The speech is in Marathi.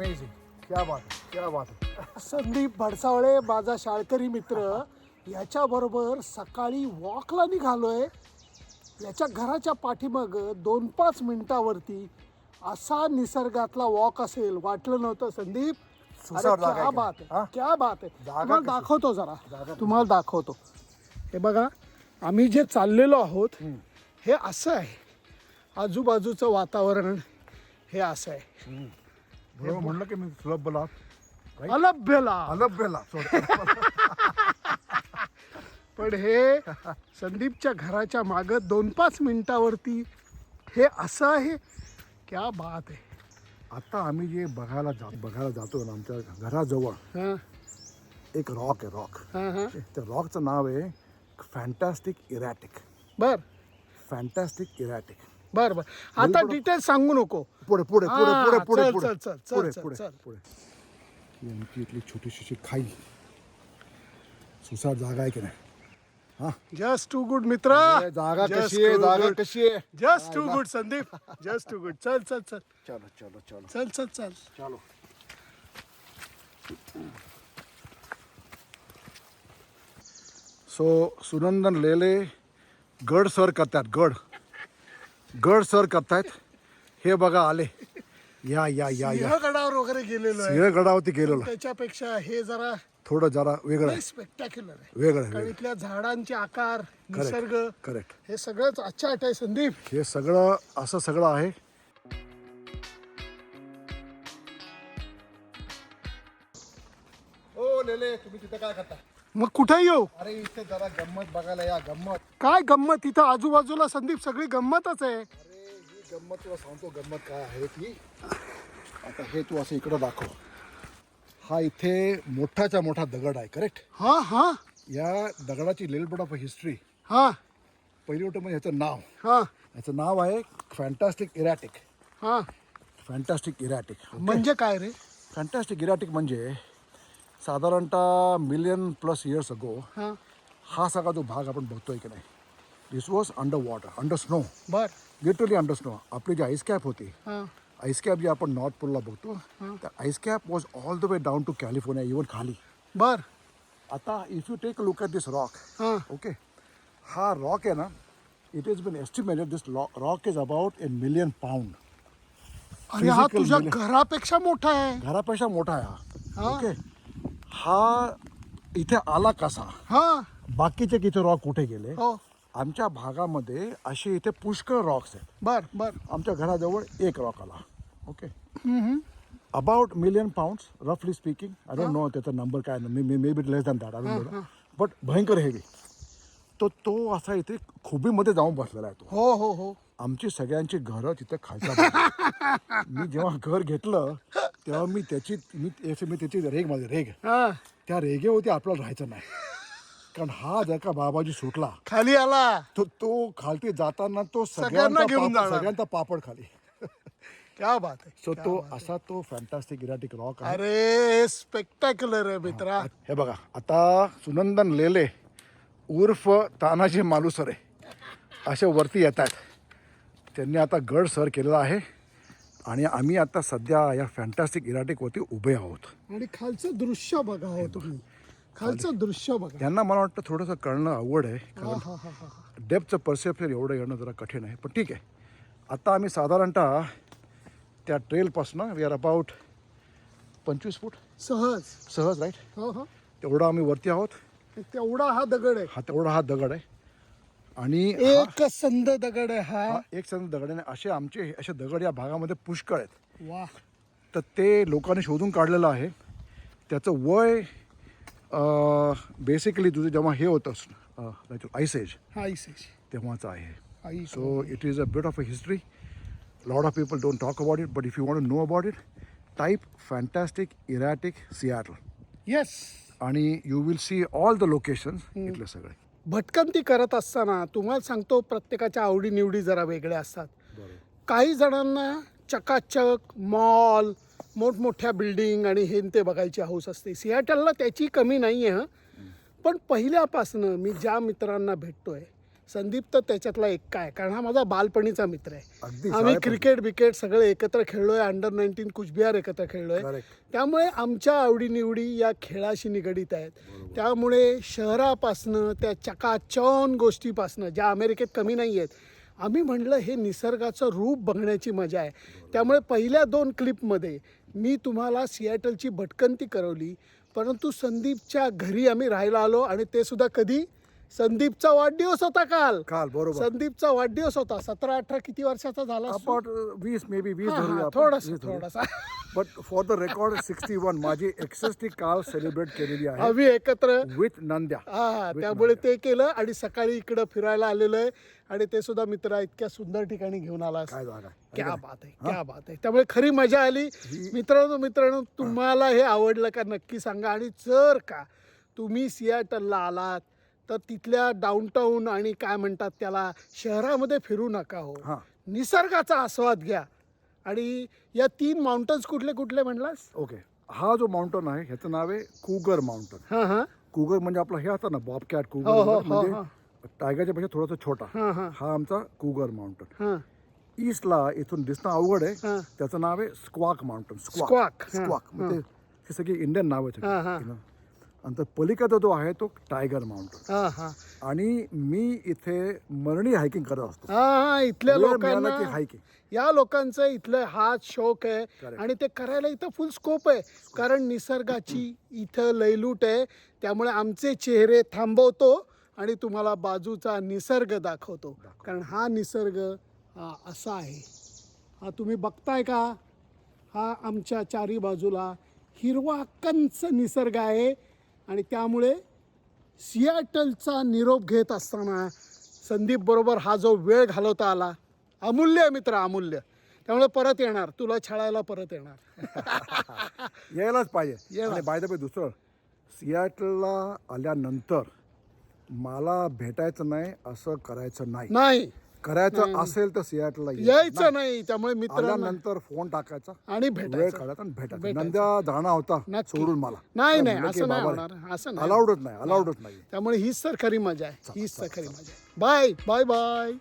अमेझिंग क्या बात क्या बात संदीप भडसावळे माझा शाळकरी मित्र याच्याबरोबर सकाळी वॉकला निघालोय. याच्या घराच्या पाठीमाग दोन पाच मिनिटावरती असा निसर्गातला वॉक असेल वाटलं नव्हतं संदीप. अरे सुसाट जागा क्या आहे बात की? आहे हा? क्या बात आहे. जागा तुम्हाला कशी? दाखवतो जरा. तुम्हाला दाखवतो. हे बघा आम्ही जे चाललेलो आहोत हे असं आहे. आजूबाजूचं वातावरण हे असं आहे. बरोबर म्हणलं की मी सुलभ बोला अलभ्यला. अलभ्यला पण हे संदीपच्या घराच्या माग दोन पाच मिनिटावरती हे असं आहे? क्या बात आहे. आता आम्ही जे बघायला जा बघायला जातो ना आमच्या घराजवळ हां. एक रॉक आहे रॉक हां हां. त्या रॉकचं नाव आहे फॅन्टॅस्टिक इरॅटिक बर. फॅन्टॅस्टिक इरॅटिक बर बर. आता डिटेल्स सांगू नको. पुढे पुढे पुढे हा, पुढे पुढे चल, पुढे. चल, चल, चल, पुढे चल, पुढे चल. पुढे. ही आमची इथली छोटीशी खाई. सुसाट जागा आहे की नाही? हा? जस्ट टू गुड मित्र. जागा कशी आहे जागा कशी आहे? Just too good Sandeep. Just too good चल चल चल. चलो चलो चलो. चल चल चल. चलो. सो सुनंदन लेले गड सर करतात गड. गड सर करतायत. हे बघा आले. या या या या. सिंहगडावर वगैरे गेलेलो आहे. सिंहगडावरती गेलेलो. त्याच्यापेक्षा हे जरा थोडं जरा वेगळं आहे. स्पेक्टॅक्युलर आहे. वेगळं आहे कारण वेगळं. इथल्या झाडांचे आकार निसर्ग करेक्ट हे सगळंच अच्छाट आहे संदीप. हे सगळं असं सगळं आहे. ओ लेले तुम्ही तिथे काय करता? मग कुठे येऊ? अरे इथे जरा गंमत बघायला या गंमत. काय गंमत? इथं आजूबाजूला संदीप सगळी गंमतच आहे. अरे ही गंमत तुला सांगतो गंमत काय आहे ती? आता हे तू असं इकडं दाखव. हा इथे मोठाच्या मोठा दगड आहे करेक्ट हा हा. या दगडाची लिल बिट ऑफ हिस्ट्री हा. पहिली गोष्ट म्हणजे ह्याचं नाव. हा. ह्याचं नाव आहे फॅन्टॅस्टिक इरॅटिक हा. फॅन्टॅस्टिक इरॅटिक म्हणजे काय रे? फॅन्टॅस्टिक इरॅटिक म्हणजे साधारणतः मिलियन प्लस इयर्स अगो हा। हा सगळा जो भाग आपण बघतोय की नाही this was under water under snow बर. लिटरली अंडर स्नो आपली जी आईस कॅप होती हा. आईस कॅप जी आपण नॉर्थ पोलला बघतो ice cap was all the way down to California even खाली. बर. आता if you take look at this rock okay हा. रॉक आहे ना it is been estimated this rock is about a million pound आणि हा तुझ्या घरापेक्षा मोठा आहे. घरापेक्षा मोठा आहे हा. हा. ओके हा इथे आला कसा? हा. बाकीचे किती रॉक कुठे गेले? हो. आमच्या भागामध्ये असे इथे पुष्कळ रॉक्स आहेत. बर बर. आमच्या घराजवळ एक रॉक आला. ओके अबाउट मिलियन पाऊंड्स रफली स्पीकिंग आय डोंट नो त्याचा नंबर काय may may be less than that I but भयंकर हेवी तो तो असा इथे खुबीमध्ये जाऊन बसलेला आहे तो. हो हो हो. आमची सगळ्यांची घरं तिथे खालच्या बाजूला. मी जेव्हा घर घेतलं तेव्हा मी त्याची मी याची- मी त्याची रेग माझी रेग. हा. त्या रेगेवरती आपल्याला राहायचं नाही. कारण हा जर का बाबाजी सुटला खाली आला. तो तो खालती जाताना तो सगळ्यांना घेऊन पापड- जाणार. सगळ्यांचा पापड खाली. क्या बात आहे सो तो. असा तो फॅन्टास्टिक इराटिक रॉक आहे. अरे स्पेक्टॅक्युलर आहे मित्रा. हे बघा आता सुनंदन लेले उर्फ तानाजी मालुसरे असे वरती येत आहेत. त्यांनी आता गड सर केलेला आहे. आणि आम्ही आता सध्या या फॅन्टास्टिक इराटिकवरती उभे आहोत. आणि खालचं दृश्य बघा हो तुम्ही. खालचं दृश्य बघा. त्यांना मला वाटतं थोडंसं कळणं अवघड आहे हा कारण डेपचं परसेप्शन एवढं येणं जरा कठीण आहे. पण ठीक आहे. आता आम्ही साधारणतः त्या ट्रेलपासनं वी आर अबाउट पंचवीस फूट? सहज. सहज राईट हो हो. तेवढं आम्ही वरती आहोत. तेवढा हा दगड आहे. हा तेवढा हा दगड आहे. आणि एक संद दगड आहे हा. हा एक संद दगड आहे असे आमचे असे दगड या भागामध्ये पुष्कळ आहेत. वा. तर ते लोकांनी शोधून काढलेलं आहे. त्याचं वय बेसिकली तुझं जेव्हा हे होतं आईस एज हा इसेश तेव्हाचं आहे. आई So it is a bit of a history. A lot of people don't talk about it, but if you want to know about it, type fantastic erratic Seattle. Yes आणि you will see all the locations इथले सगळे. भटकंती करत असताना तुम्हाला सांगतो प्रत्येकाच्या आवडीनिवडी जरा वेगळ्या असतात. काही जणांना चकाचक मॉल मोठमोठ्या बिल्डिंग आणि हे ते बघायची हौस असते. सियाटलला त्याची कमी नाही आहे हं. पण पहिल्यापासनं मी ज्या मित्रांना भेटतोय संदीप तर त्याच्यातला एक काय? कारण हा माझा बालपणीचा मित्र आहे. आम्ही. क्रिकेट बिकेट सगळे एकत्र खेळलोय. अंडर नाईन्टीन कुचबिहार एकत्र खेळलोय. त्यामुळे आमच्या आवडीनिवडी या खेळाशी निगडीत आहेत. त्यामुळे शहरापासनं त्या चकाचौन गोष्टीपासनं ज्या अमेरिकेत कमी नाही आहेत आम्ही म्हणलं हे निसर्गाचं रूप बघण्याची मजा आहे. त्यामुळे पहिल्या दोन क्लिपमध्ये मी तुम्हाला सिॲटलची भटकंती करवली. परंतु संदीपच्या घरी आम्ही राहायला आलो आणि ते सुद्धा कधी? संदीपचा वाढदिवस होता काल. काल बरोबर. संदीपचा वाढदिवस होता. सतरा अठरा किती वर्षाचा झाला असतो? अबाउट वीस मे बी वीस हा, हा, धरूया थोडासा थोडासा. But for the record sixty one माझी एकसष्टी काल सेलिब्रेट केलेली आहे. आम्ही एकत्र. विथ नंद्या. हा त्यामुळे ते केलं आणि सकाळी इकडं फिरायला आलेलं आहे. आणि ते सुद्धा मित्र इतक्या सुंदर ठिकाणी घेऊन आला काय जागा क्या बात आहे क्या बात आहे. त्यामुळे खरी मजा आली. मित्रांनो मित्रांनो तुम्हाला हे आवडलं का नक्की सांगा. आणि जर का तुम्ही सियाटलला आलात तर तिथल्या डाऊनटाऊन आणि काय म्हणतात त्याला शहरामध्ये फिरू नका हो. निसर्गाचा आस्वाद घ्या. आणि या तीन माउंटन्स कुठले कुठले म्हणलास? ओके. हा जो माउंटन आहे ह्याचं नाव आहे कुगर माउंटन हां हां. कुगर म्हणजे आपला हे असतं ना बॉब कॅट हो, हो, कुगर हो, टायगरच्या पेक्षा थोडासा छोटा. हां आमचा कुगर माउंटन हां. ईस्टला इथून दिसणं अवघड आहे. त्याचं नाव आहे स्क्वाक माउंटन स्क्वाक हां, स्क्वाक म्हणजे हे. सगळी इंडियन नाव आहे हां, हां. आणि तर पलीकडचा जो आहे तो टायगर माउंटन. हां हां. आणि मी इथे मरणी हायकिंग करत असतो. हा हा इथल्या वेळ मिळाला की लोकांना हायकिंग. या लोकांचं इथलं हा शौक आहे Correct. आणि ते करायला इथं फुल स्कोप आहे. कारण निसर्गाची इथं लयलूट आहे. त्यामुळे आमचे चेहरे थांबवतो आणि तुम्हाला बाजूचा निसर्ग दाखवतो. कारण हा निसर्ग हा असा आहे. हा तुम्ही बघताय का? हा आमच्या चारी बाजूला हिरवा कंच निसर्ग आहे. आणि त्यामुळे सियाटलचा निरोप घेत असताना संदीप बरोबर हा जो वेळ घालवता आला अमूल्य मित्र अमूल्य. त्यामुळे परत येणार तुला छळायला परत येणार. यायलाच पाहिजे. यायला. आणि बाय द दुसरं सियाटलला आल्यानंतर मला भेटायचं नाही असं करायचं नाही. नाही. करायचं असेल तर सियाटलला यायचं नाही. त्यामुळे मित्रांना आल्यानंतर फोन टाकायचा. आणि वेळ भेटायचं. काढायचा आणि भेटायचं. भेटायचं. नंद्या जाणं होता नक्की. सोडून मला. नाही नाही असं नाही होणार. असं नाही. अलाउडच नाही अलाउडच नाही त्यामुळे हीच तर खरी मजा आहे. हीच तर खरी मजा आहे. Bye bye bye.